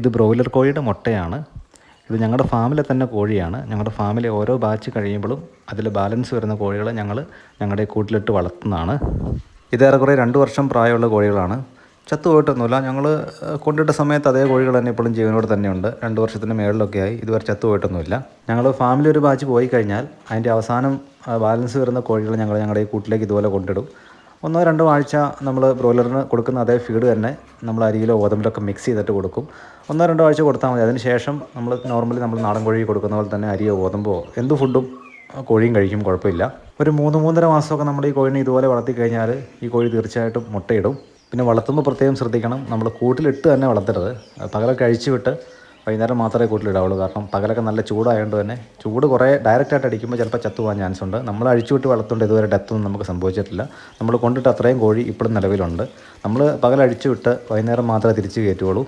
ഇത് ബ്രോയിലർ കോഴിയുടെ മുട്ടയാണ്. ഇത് ഞങ്ങളുടെ ഫാമിലെ തന്നെ കോഴിയാണ്. ഞങ്ങളുടെ ഫാമിലെ ഓരോ ബാച്ച് കഴിയുമ്പോഴും അതിൽ ബാലൻസ് വരുന്ന കോഴികളെ ഞങ്ങൾ ഞങ്ങളുടെ കൂട്ടിലിട്ട് വളർത്തുന്നതാണ്. ഇതേറെക്കുറെ രണ്ട് വർഷം പ്രായമുള്ള കോഴികളാണ്. ചത്തുപോയിട്ടൊന്നുമില്ല ഞങ്ങൾ കൊണ്ടിട്ട സമയത്ത് അതേ കോഴികൾ തന്നെ ഇപ്പോഴും ജീവനോട് തന്നെയുണ്ട്. രണ്ട് വർഷത്തിന് മേളിലൊക്കെ ആയി. ഇതുവരെ ചത്തുപോയിട്ടൊന്നുമില്ല ഞങ്ങൾ ഫാമിലി ഒരു ബാച്ച് പോയി കഴിഞ്ഞാൽ അതിന്റെ അവസാനം ബാലൻസ് വരുന്ന കോഴികൾ ഞങ്ങൾ ഞങ്ങളുടെ ഈ കൂട്ടിലേക്ക് ഇതുപോലെ കൊണ്ടിടും. ഒന്നോ രണ്ടോ ആഴ്ച നമ്മൾ ബ്രോയിലറിന് കൊടുക്കുന്ന അതേ ഫീഡ് തന്നെ നമ്മൾ അരിയിലോ ഗോതമ്പിലൊക്കെ മിക്സ് ചെയ്തിട്ട് കൊടുക്കും. ഒന്നോ രണ്ടോ ആഴ്ച കൊടുത്താൽ മതി. അതിനുശേഷം നമ്മൾ നോർമലി നമ്മൾ നാടൻ കോഴി കൊടുക്കുന്ന പോലെ തന്നെ അരിയോ ഗോതമ്പോ എന്ത് ഫുഡും കോഴിയും കഴിക്കും കുഴപ്പമില്ല. ഒരു മൂന്ന് മൂന്നര മാസമൊക്കെ നമ്മൾ ഈ കോഴിനെ ഇതുപോലെ വളർത്തി കഴിഞ്ഞാൽ ഈ കോഴി തീർച്ചയായിട്ടും മുട്ടയിടും. പിന്നെ വളർത്തുമ്പോൾ പ്രത്യേകം ശ്രദ്ധിക്കണം നമ്മൾ കൂട്ടിലിട്ട് തന്നെ വളർത്തരുത് പകലൊക്കെ അഴിച്ചു വിട്ട് വൈകുന്നേരം മാത്രമേ കൂട്ടിലിടാവുള്ളൂ. കാരണം പകലൊക്കെ നല്ല ചൂടായതുകൊണ്ട് തന്നെ ചൂട് കുറേ ഡയറക്റ്റായിട്ട് അടിക്കുമ്പോൾ ചിലപ്പോൾ ചത്തു പോകാൻ ചാൻസ് ഉണ്ട്. നമ്മൾ അഴിച്ചു വിട്ട് വളർത്തുകൊണ്ട് ഇതുവരെ ഡെത്തൊന്നും നമുക്ക് സംഭവിച്ചിട്ടില്ല. നമ്മൾ കൊണ്ടിട്ട് അത്രയും കോഴി ഇപ്പോഴും നിലവിലുണ്ട്. നമ്മൾ പകൽ അഴിച്ചു വിട്ട് വൈകുന്നേരം മാത്രമേ തിരിച്ച് കയറ്റുള്ളൂ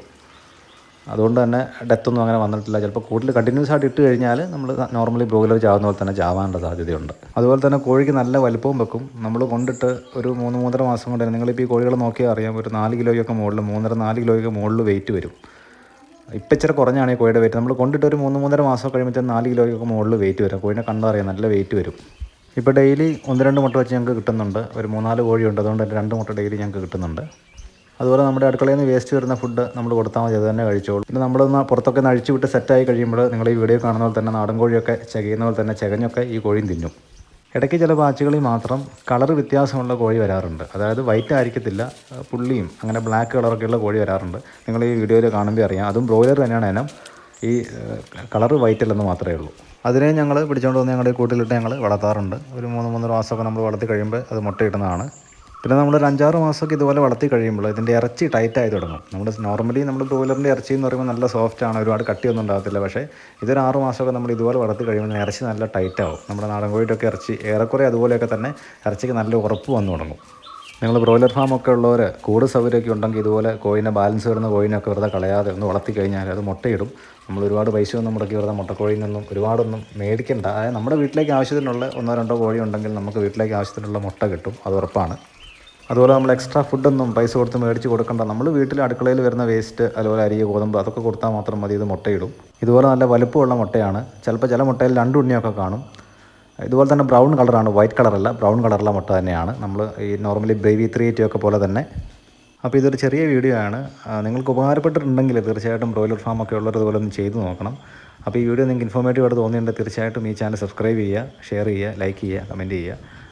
അതുകൊണ്ട് തന്നെ ഡെത്തൊന്നും അങ്ങനെ വന്നിട്ടില്ല. ചിലപ്പോൾ കൂടുതൽ കണ്ടിന്യൂസ് ആയിട്ട് ഇട്ട് കഴിഞ്ഞാൽ നമ്മൾ നോർമലി ബ്രോയിലർ ചാവുന്ന പോലെ തന്നെ ചാവാനുള്ള സാധ്യതയുണ്ട്. അതുപോലെ തന്നെ കോഴിക്ക് നല്ല വലിപ്പവും വെക്കും. നമ്മൾ കൊണ്ടിട്ട് ഒരു മൂന്ന് മൂന്നര മാസം കൊണ്ട് നിങ്ങളിപ്പോൾ ഈ കോഴികൾ നോക്കിയാൽ അറിയാം. ഒരു നാല് കിലോയൊക്കെ മുകളിൽ മൂന്നര നാല് കിലോയൊക്കെ മുകളിൽ വെയിറ്റ് വരും. ഇപ്പം ഇച്ചിരി കുറഞ്ഞാണ് ഈ കോഴിയുടെ വെയിറ്റ് നമ്മൾ കൊണ്ടിട്ട് ഒരു മൂന്ന് മൂന്നര മാസം കഴിയുമ്പോഴത്തേക്കും നാല് കിലോയ്ക്കൊക്കെ മുകളിൽ വെയിറ്റ് വരും. കോഴിനെ കണ്ടറിയാം നല്ല വെയിറ്റ് വരും. ഇപ്പോൾ ഡെയിലി ഒന്ന് രണ്ട് മുട്ട വെച്ച് ഞങ്ങൾക്ക് കിട്ടുന്നുണ്ട്. ഒരു മൂന്നാൽ കോഴിയുണ്ട്. അതുകൊണ്ട് തന്നെ രണ്ട് മുട്ട ഡെയിലി ഞങ്ങൾക്ക് കിട്ടുന്നുണ്ട്. അതുപോലെ നമ്മുടെ അടുക്കളയിൽ നിന്ന് വേസ്റ്റ് വരുന്ന ഫുഡ് നമ്മൾ കൊടുത്താൽ മതി. അത് തന്നെ കഴിച്ചോളൂ. പിന്നെ നമ്മളൊന്ന് പുറത്തൊക്കെ ഒന്ന് അഴിച്ചു വിട്ട് സെറ്റായി കഴിയുമ്പോൾ നിങ്ങൾ ഈ വീഡിയോ കാണുന്ന പോലെ തന്നെ നാടൻ കോഴിയൊക്കെ ചകയുന്ന പോലെ തന്നെ ചകഞ്ഞൊക്കെ ഈ കോഴിയും തിന്നും. ഇടയ്ക്ക് ചില ബാച്ചുകളിൽ മാത്രം കളർ വ്യത്യാസമുള്ള കോഴി വരാറുണ്ട്. അതായത് വൈറ്റ് ആയിരിക്കത്തില്ല പുള്ളിയും അങ്ങനെ ബ്ലാക്ക് കളറൊക്കെയുള്ള കോഴി വരാറുണ്ട്. നിങ്ങൾ ഈ വീഡിയോയിൽ കാണുമ്പോൾ അറിയാം. അതും ബ്രോയിലർ തന്നെയാണ് ഇനം. ഈ കളർ വൈറ്റ് അല്ലെന്ന് മാത്രമേ ഉള്ളൂ. അതിനെ ഞങ്ങൾ പിടിച്ചുകൊണ്ട് വന്ന് ഞങ്ങളുടെ കൂട്ടിലിട്ട് ഞങ്ങൾ വളർത്താറുണ്ട്. ഒരു മൂന്ന് മൂന്നര മാസമൊക്കെ നമ്മൾ വളർത്തി കഴിയുമ്പോൾ അത് മുട്ടയിടുന്നതാണ്. പിന്നെ നമ്മളൊരു അഞ്ചാറ് മാസമൊക്കെ ഇതുപോലെ വളർത്തി കഴിയുമ്പോൾ ഇതിന്റെ ഇറച്ചി ടൈറ്റായി തുടങ്ങും. നമ്മൾ നോർമലി നമ്മൾ ബ്രോയിലറിന്റെ ഇറച്ചി എന്ന് പറയുമ്പോൾ നല്ല സോഫ്റ്റ് ആണ് ഒരുപാട് കട്ടിയൊന്നും ഉണ്ടാകത്തില്ല. പക്ഷേ ഇതൊരു ആറ് മാസമൊക്കെ നമ്മൾ ഇതുപോലെ വളർത്തി കഴിയുമ്പോൾ ഇറച്ചി നല്ല ടൈറ്റ് ആവും. നമ്മുടെ നാടൻ കോഴിയുടെയൊക്കെ ഇറച്ചി ഏറെക്കുറെ അതുപോലെയൊക്കെ തന്നെ ഇറച്ചിക്ക് നല്ല ഉറപ്പ് വന്നു തുടങ്ങും. നിങ്ങൾ ബ്രോയിലർ ഫാമൊക്കെ ഉള്ളവർ കൂട് സൗകര്യമൊക്കെ ഉണ്ടെങ്കിൽ ഇതുപോലെ കോഴിനെ ബാലൻസ് വരുന്ന കോഴിനൊക്കെ വെറുതെ കളയാതെ ഒന്ന് വളർത്തി കഴിഞ്ഞാൽ അത് മുട്ടയിടും. നമ്മൾ ഒരുപാട് പൈസ ഒന്നും മുടക്കി വെറുതെ മുട്ടക്കോഴിയിൽ നിന്നും ഒരുപാടൊന്നും മേടിക്കേണ്ട. അതായത് നമ്മുടെ വീട്ടിലേക്ക് ആവശ്യത്തിനുള്ള ഒന്നോ രണ്ടോ കോഴി ഉണ്ടെങ്കിൽ നമുക്ക് വീട്ടിലേക്ക് ആവശ്യത്തിനുള്ള മുട്ട കിട്ടും. അത് ഉറപ്പാണ്. അതുപോലെ നമ്മൾ എക്സ്ട്രാ ഫുഡൊന്നും പൈസ കൊടുത്ത് മേടിച്ച് കൊടുക്കണ്ട. നമ്മൾ വീട്ടിൽ അടുക്കളയിൽ വരുന്ന വേസ്റ്റ് അതുപോലെ അരി ഗോതമ്പ് അതൊക്കെ കൊടുത്താൽ മാത്രം മതി. ഇത് മുട്ടയിടും. ഇതുപോലെ നല്ല വലുപ്പമുള്ള മുട്ടയാണ്. ചിലപ്പോൾ ചില മുട്ടയിൽ രണ്ട് ഉണ്ണിയൊക്കെ കാണും. ഇതുപോലെ തന്നെ ബ്രൗൺ കളറാണ് വൈറ്റ് കളറല്ല ബ്രൗൺ കളറുള്ള മുട്ട തന്നെയാണ്. നമ്മൾ ഈ നോർമലി ബ്രേവി ത്രീ ഒക്കെ പോലെ തന്നെ. അപ്പോൾ ഇതൊരു ചെറിയ വീഡിയോ ആണ്. നിങ്ങൾക്ക് ഉപകാരപ്പെട്ടിട്ടുണ്ടെങ്കിൽ തീർച്ചയായിട്ടും ബ്രോയിലർ ഫാമൊക്കെ ഉള്ളവർ ഇതുപോലെ ഒന്ന് ചെയ്തു നോക്കണം. അപ്പോൾ ഈ വീഡിയോ നിങ്ങൾക്ക് ഇൻഫോർമേറ്റീവ് ആയിട്ട് തോന്നിയിട്ടുണ്ടെങ്കിൽ തീർച്ചയായിട്ടും ഈ ചാനൽ സബ്സ്ക്രൈബ് ചെയ്യുക ഷെയർ ചെയ്യുക ലൈക്ക് ചെയ്യുക കമന്റ് ചെയ്യുക.